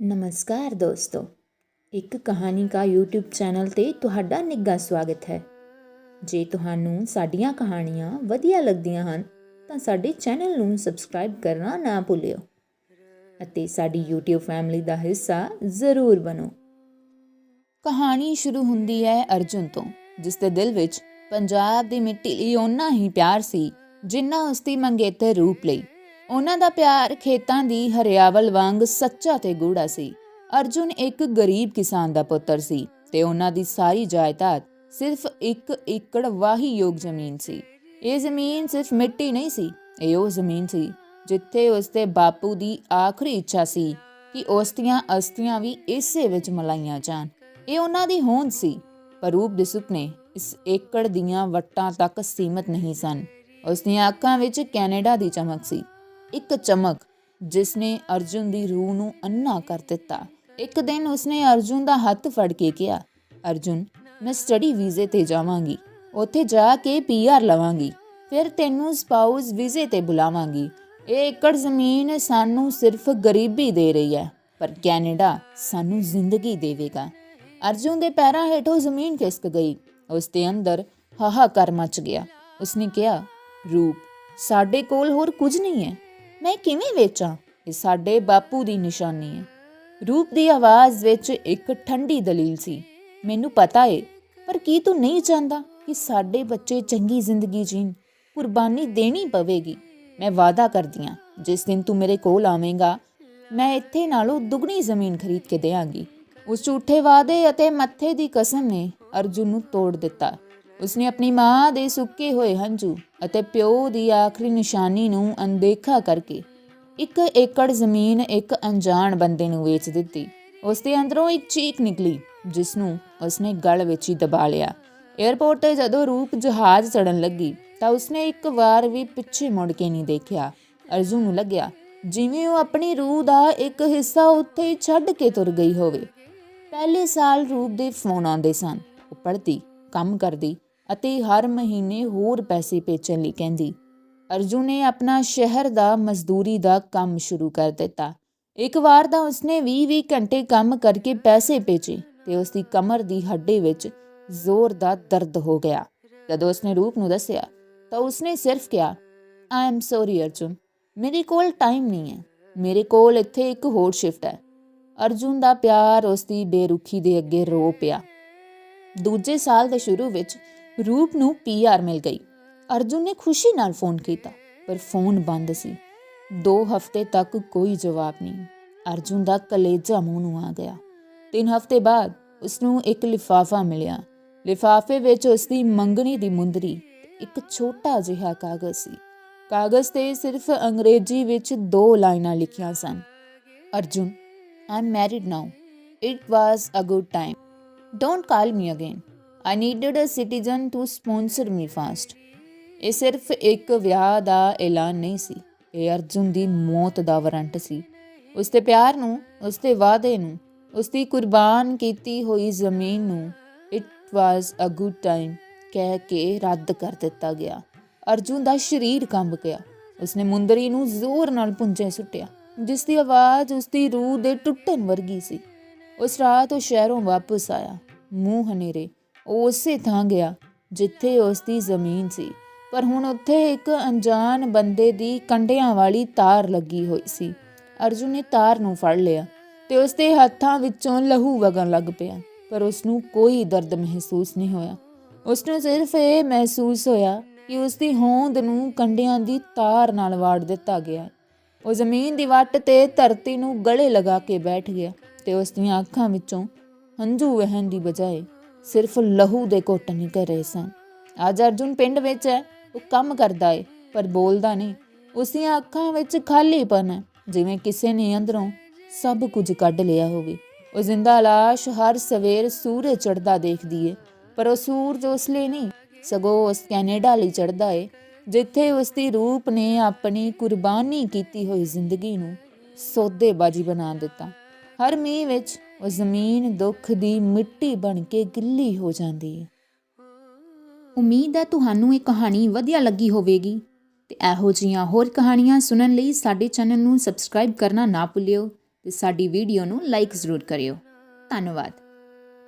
ਨਮਸਕਾਰ ਦੋਸਤੋ। ਇੱਕ ਕਹਾਣੀ ਕਾ YouTube ਚੈਨਲ ਤੇ ਤੁਹਾਡਾ ਨਿੱਘਾ ਸਵਾਗਤ ਹੈ। ਜੇ ਤੁਹਾਨੂੰ ਸਾਡੀਆਂ ਕਹਾਣੀਆਂ ਵਧੀਆ ਲੱਗਦੀਆਂ ਹਨ, ਤਾਂ ਸਾਡੇ ਚੈਨਲ ਨੂੰ ਸਬਸਕ੍ਰਾਈਬ ਕਰਨਾ ਨਾ ਭੁੱਲਿਓ ਅਤੇ ਸਾਡੀ YouTube ਫੈਮਿਲੀ ਦਾ ਹਿੱਸਾ ਜ਼ਰੂਰ ਬਣੋ। ਕਹਾਣੀ ਸ਼ੁਰੂ ਹੁੰਦੀ ਹੈ ਅਰਜੁਨ ਤੋਂ, ਜਿਸ ਦੇ ਦਿਲ ਵਿੱਚ ਪੰਜਾਬ ਦੀ ਮਿੱਟੀ ਲਈ ਓਨਾ ਹੀ ਪਿਆਰ ਸੀ, ਜਿੰਨਾ ਉਸ ਦੀ ਮੰਗੇਤਰ ਰੂਪ ਲਈ। ਉਹਨਾਂ ਦਾ ਪਿਆਰ ਖੇਤਾਂ ਦੀ ਹਰਿਆਵਲ ਵਾਂਗ ਸੱਚਾ ਤੇ ਗੂੜਾ ਸੀ। ਅਰਜੁਨ ਇੱਕ ਗਰੀਬ ਕਿਸਾਨ ਦਾ ਪੁੱਤਰ ਸੀ ਤੇ ਉਹਨਾਂ ਦੀ ਸਾਰੀ ਜਾਇਦਾਦ ਸਿਰਫ ਇੱਕ ਏਕੜ ਵਾਹੀ ਯੋਗ ਜ਼ਮੀਨ ਸੀ। ਇਹ ਜ਼ਮੀਨ ਸਿਰਫ ਮਿੱਟੀ ਨਹੀਂ ਸੀ, ਇਹ ਉਹ ਜ਼ਮੀਨ ਸੀ ਜਿੱਥੇ ਉਸਦੇ ਬਾਪੂ ਦੀ ਆਖਰੀ ਇੱਛਾ ਸੀ ਕਿ ਉਸ ਦੀਆਂ ਅਸਥੀਆਂ ਵੀ ਇਸੇ ਵਿੱਚ ਮਲਾਈਆਂ ਜਾਣ। ਇਹ ਉਹਨਾਂ ਦੀ ਹੋਂਦ ਸੀ, ਪਰ ਰੂਪ ਦੇ ਸੁਪਨੇ ਇਸ ਏਕੜ ਦੀਆਂ ਵੱਟਾਂ ਤੱਕ ਸੀਮਤ ਨਹੀਂ ਸਨ। ਉਸ ਦੀਆਂ ਅੱਖਾਂ ਵਿੱਚ ਕੈਨੇਡਾ ਦੀ ਚਮਕ ਸੀ। ਇੱਕ ਚਮਕ ਜਿਸ ਨੇ ਅਰਜੁਨ ਦੀ ਰੂਹ ਨੂੰ ਅੰਨਾ ਕਰ ਦਿੱਤਾ। ਇੱਕ ਦਿਨ ਉਸਨੇ ਅਰਜੁਨ ਦਾ ਹੱਥ ਫੜ ਕੇ ਕਿਹਾ, ਅਰਜੁਨ, ਮੈਂ ਸਟੱਡੀ ਵੀਜ਼ੇ ਤੇ ਜਾਵਾਂਗੀ। ਉੱਥੇ ਜਾ ਕੇ ਪੀਆਰ ਲਵਾਂਗੀ। ਫਿਰ ਤੈਨੂੰ ਸਪਾਊਸ ਵੀਜ਼ੇ ਤੇ ਬੁਲਾਵਾਂਗੀ। ਇਹ ਏਕੜ ਜ਼ਮੀਨ ਸਾਨੂੰ ਸਿਰਫ ਗਰੀਬੀ ਦੇ ਰਹੀ ਹੈ, ਪਰ ਕੈਨੇਡਾ ਸਾਨੂੰ ਜ਼ਿੰਦਗੀ ਦੇਵੇਗਾ। ਅਰਜੁਨ ਦੇ ਪੈਰਾਂ ਹੇਠੋਂ ਜ਼ਮੀਨ ਖਿਸਕ ਗਈ। ਉਸ ਦੇ ਅੰਦਰ ਹਾਹਾਕਾਰ ਮਚ ਗਿਆ। ਉਸਨੇ ਕਿਹਾ, ਰੂਪ, ਸਾਡੇ ਕੋਲ ਹੋਰ ਕੁਝ ਨਹੀਂ ਹੈ। ਮੈਂ ਕਿਵੇਂ ਵੇਚਾਂ? ਇਹ ਸਾਡੇ ਬਾਪੂ ਦੀ ਨਿਸ਼ਾਨੀ ਹੈ। ਰੂਪ ਦੀ ਆਵਾਜ਼ ਵਿੱਚ ਇੱਕ ਠੰਡੀ ਦਲੀਲ ਸੀ। ਮੈਨੂੰ ਪਤਾ ਏ, ਪਰ ਕੀ ਤੂੰ ਨਹੀਂ ਚਾਹੁੰਦਾ ਕਿ ਸਾਡੇ ਬੱਚੇ ਚੰਗੀ ਜ਼ਿੰਦਗੀ ਜੀਣ? ਕੁਰਬਾਨੀ ਦੇਣੀ ਪਵੇਗੀ। ਮੈਂ ਵਾਅਦਾ ਕਰਦੀ ਹਾਂ, ਜਿਸ ਦਿਨ ਤੂੰ ਮੇਰੇ ਕੋਲ ਆਵੇਂਗਾ, ਮੈਂ ਇੱਥੇ ਨਾਲੋਂ ਦੁੱਗਣੀ ਜ਼ਮੀਨ ਖਰੀਦ ਕੇ ਦੇਵਾਂਗੀ ਉਸ ਝੂਠੇ ਵਾਅਦੇ ਅਤੇ ਮੱਥੇ ਦੀ ਕਸਮ ਨੇ ਅਰਜੁਨ ਨੂੰ ਤੋੜ ਦਿੱਤਾ। ਉਸਨੇ ਆਪਣੀ ਮਾਂ ਦੇ ਸੁੱਕੇ ਹੋਏ ਹੰਝੂ ਅਤੇ ਪਿਓ ਦੀ ਆਖਰੀ ਨਿਸ਼ਾਨੀ ਨੂੰ ਅਣਦੇਖਾ ਕਰਕੇ ਇੱਕ ਏਕੜ ਜ਼ਮੀਨ ਇੱਕ ਅਣਜਾਣ ਬੰਦੇ ਨੂੰ ਵੇਚ ਦਿੱਤੀ। ਉਸ ਦੇ ਅੰਦਰੋਂ ਇੱਕ ਚੀਕ ਨਿਕਲੀ ਜਿਸ ਨੂੰ ਉਸਨੇ ਗਲ ਵਿੱਚ ਹੀ ਦਬਾ ਲਿਆ। 에ਅਰਪੋਰਟ ਤੇ ਜਦੋਂ ਰੂਪ ਜਹਾਜ਼ ਚੜਨ ਲੱਗੀ, ਤਾਂ ਉਸਨੇ ਇੱਕ ਵਾਰ ਵੀ ਪਿੱਛੇ ਮੁੜ ਕੇ ਨਹੀਂ ਦੇਖਿਆ। ਅਰਜੂ ਨੂੰ ਲੱਗਿਆ, ਜਿਵੇਂ ਉਹ ਆਪਣੀ ਰੂਹ ਦਾ ਇੱਕ ਹਿੱਸਾ ਉੱਥੇ ਹੀ ਛੱਡ ਕੇ ਤੁਰ ਗਈ ਹੋਵੇ। ਪਹਿਲੇ ਸਾਲ ਰੂਪ ਦੇ ਫੋਨ ਆਉਂਦੇ ਸਨ। ਉਹ ਪੜ੍ਹਦੀ, ਕੰਮ ਕਰਦੀ ਅਤੇ ਹਰ ਮਹੀਨੇ ਹੋਰ ਪੈਸੇ ਭੇਜਣ ਲਈ ਕਹਿੰਦੀ। ਅਰਜੁਨ ਨੇ ਆਪਣਾ ਸ਼ਹਿਰ ਦਾ, ਮਜ਼ਦੂਰੀ ਦਾ ਕੰਮ ਸ਼ੁਰੂ ਕਰ ਦਿੱਤਾ। ਇੱਕ ਵਾਰ ਤਾਂ ਉਸਨੇ 20-20 ਘੰਟੇ ਕੰਮ ਕਰਕੇ ਪੈਸੇ ਭੇਜੇ ਤੇ ਉਸ ਕਮਰ ਦੀ ਹੱਡੀ ਵਿੱਚ ਜ਼ੋਰ ਦਾ ਦਰਦ ਹੋ ਗਿਆ। ਜਦੋਂ ਉਸਨੇ ਰੂਪ ਨੂੰ ਦੱਸਿਆ, ਤਾਂ ਉਸਨੇ ਸਿਰਫ ਕਿਹਾ ਆਈ ਐਮ ਸੌਰੀ ਅਰਜੁਨ। ਮੇਰੇ ਕੋਲ ਟਾਈਮ ਨਹੀਂ ਹੈ। ਮੇਰੇ ਕੋਲ ਇੱਥੇ ਇੱਕ ਹੋਰ ਸ਼ਿਫਟ ਹੈ। ਅਰਜੁਨ ਦਾ ਪਿਆਰ ਉਸ ਦੀ ਬੇਰੁਖੀ ਦੇ ਅੱਗੇ ਰੋ ਪਿਆ। ਦੂਜੇ ਸਾਲ ਦੇ ਸ਼ੁਰੂ ਵਿੱਚ ਰੂਪ ਨੂੰ ਪੀਆਰ ਮਿਲ ਗਈ। ਅਰਜੁਨ ਨੇ ਖੁਸ਼ੀ ਨਾਲ ਫੋਨ ਕੀਤਾ, ਪਰ ਫੋਨ ਬੰਦ ਸੀ। 2 ਹਫ਼ਤੇ ਤੱਕ ਕੋਈ ਜਵਾਬ ਨਹੀਂ। ਅਰਜੁਨ ਦਾ ਕਲੇਜਾ ਮੂੰਹ ਨੂੰ ਆ ਗਿਆ। 3 ਹਫ਼ਤੇ ਬਾਅਦ ਉਸ ਨੂੰ ਇੱਕ ਲਿਫਾਫਾ ਮਿਲਿਆ। ਲਿਫਾਫੇ ਵਿੱਚ ਉਸ ਦੀ ਮੰਗਣੀ ਦੀ ਮੁੰਦਰੀ ਇੱਕ ਛੋਟਾ ਜਿਹਾ ਕਾਗਜ਼ ਸੀ। ਕਾਗਜ਼ ਤੇ ਸਿਰਫ ਅੰਗਰੇਜ਼ੀ ਵਿੱਚ ਦੋ ਲਾਈਨਾਂ ਲਿਖੀਆਂ ਸਨ। Arjun I am married now it was a good time don't call me again I needed a citizen to sponsor me fast ਇਹ ਸਿਰਫ ਇੱਕ ਵਿਆਹ ਦਾ ਐਲਾਨ ਨਹੀਂ ਸੀ। ਇਹ ਅਰਜੁਨ ਦੀ ਮੌਤ ਦਾ ਵਾਰੰਟ ਸੀ। ਉਸ ਦੇ ਪਿਆਰ ਨੂੰ, ਉਸ ਦੇ ਵਾਅਦੇ ਨੂੰ, ਉਸ ਦੀ ਕੁਰਬਾਨ ਕੀਤੀ ਹੋਈ ਜ਼ਮੀਨ ਨੂੰ it was a good time ਕਹਿ ਕੇ ਰੱਦ ਕਰ ਦਿੱਤਾ ਗਿਆ। ਅਰਜੁਨ ਦਾ ਸਰੀਰ ਕੰਬ ਗਿਆ। ਉਸਨੇ ਮੁੰਦਰੀ ਨੂੰ ਜ਼ੋਰ ਨਾਲ ਪੁੰਜੇ ਸੁੱਟਿਆ, ਜਿਸ ਦੀ ਆਵਾਜ਼ ਉਸ ਦੀ ਰੂਹ ਦੇ ਟੁੱਟਣ ਵਰਗੀ ਸੀ। ਉਸ ਰਾਤ ਉਹ ਸ਼ਹਿਰੋਂ ਵਾਪਸ ਆਇਆ, ਮੂੰਹ ਹਨੇਰੇ ਉਹ ਉਸੇ ਥਾਂ ਗਿਆ ਜਿੱਥੇ ਉਸ ਦੀ ਜ਼ਮੀਨ ਸੀ। ਪਰ ਹੁਣ ਉੱਥੇ ਇੱਕ ਅਣਜਾਣ ਬੰਦੇ ਦੀ ਕੰਡਿਆਂ ਵਾਲੀ ਤਾਰ ਲੱਗੀ ਹੋਈ ਸੀ। ਅਰਜੁਨ ਨੇ ਤਾਰ ਨੂੰ ਫੜ ਲਿਆ ਤੇ ਉਸ ਦੇ ਹੱਥਾਂ ਵਿੱਚੋਂ ਲਹੂ ਵਗਣ ਲੱਗ ਪਿਆ, ਪਰ ਉਸ ਨੂੰ ਕੋਈ ਦਰਦ ਮਹਿਸੂਸ ਨਹੀਂ ਹੋਇਆ। ਉਸ ਨੂੰ ਸਿਰਫ ਇਹ ਮਹਿਸੂਸ ਹੋਇਆ ਕਿ ਉਸ ਦੀ ਹੋਂਦ ਨੂੰ ਕੰਡਿਆਂ ਦੀ ਤਾਰ ਨਾਲ ਵਾੜ ਦਿੱਤਾ ਗਿਆ। ਉਹ ਜ਼ਮੀਨ ਦੀ ਵੱਟ ਤੇ ਧਰਤੀ ਨੂੰ ਗਲੇ ਲਗਾ ਕੇ ਬੈਠ ਗਿਆ ਤੇ ਉਸ ਦੀਆਂ ਅੱਖਾਂ ਵਿੱਚੋਂ ਹੰਝੂ ਵਹਿਣ ਦੀ ਬਜਾਏ ਸਿਰਫ ਲਹੂ ਦੇ ਘੁੱਟ ਨਿਕਲ ਰਹੇ ਸਨ। ਅੱਜ ਅਰਜੁਨ ਪਿੰਡ ਵਿੱਚ ਹੈ, ਉਹ ਕੰਮ ਕਰਦਾ ਏ, ਪਰ ਬੋਲਦਾ ਨਹੀਂ। ਉਸ ਦੀਆਂ ਅੱਖਾਂ ਵਿੱਚ ਖਾਲੀਪਨ ਹੈ, ਜਿਵੇਂ ਕਿਸੇ ਨੇ ਅੰਦਰੋਂ ਸਭ ਕੁਝ ਕੱਢ ਲਿਆ ਹੋਵੇ। ਉਹ ਜ਼ਿੰਦਾ ਲਾਸ਼ ਹਰ ਸਵੇਰ ਸੂਰਜ ਚੜਦਾ ਦੇਖਦੀ ਏ, ਪਰ ਉਹ ਸੂਰਜ ਉਸ ਲਈ ਨਹੀਂ, ਸਗੋਂ ਉਸ ਕੈਨੇਡਾ ਲਈ ਚੜਦਾ ਏ, ਜਿੱਥੇ ਉਸ ਦੀ ਰੂਪ ਨੇ ਆਪਣੀ ਕੁਰਬਾਨੀ ਕੀਤੀ ਹੋਈ ਜ਼ਿੰਦਗੀ ਨੂੰ ਸੌਦੇਬਾਜ਼ੀ ਬਣਾ ਦਿੱਤਾ। ਹਰ ਮੀਂਹ ਵਿੱਚ ਉਹ ਜ਼ਮੀਨ ਦੁੱਖ ਦੀ ਮਿੱਟੀ ਬਣ ਕੇ ਗਿੱਲੀ ਹੋ ਜਾਂਦੀ ਹੈ। ਉਮੀਦ ਹੈ ਤੁਹਾਨੂੰ ਇਹ ਕਹਾਣੀ ਵਧੀਆ ਲੱਗੀ ਹੋਵੇਗੀ ਤੇ ਇਹੋ ਜਿਹੀਆਂ ਹੋਰ ਕਹਾਣੀਆਂ ਸੁਣਨ ਲਈ ਸਾਡੇ ਚੈਨਲ ਨੂੰ ਸਬਸਕ੍ਰਾਈਬ ਕਰਨਾ ਨਾ ਭੁੱਲਿਓ ਤੇ ਸਾਡੀ ਵੀਡੀਓ ਨੂੰ ਲਾਈਕ ਜ਼ਰੂਰ ਕਰਿਓ। ਧੰਨਵਾਦ।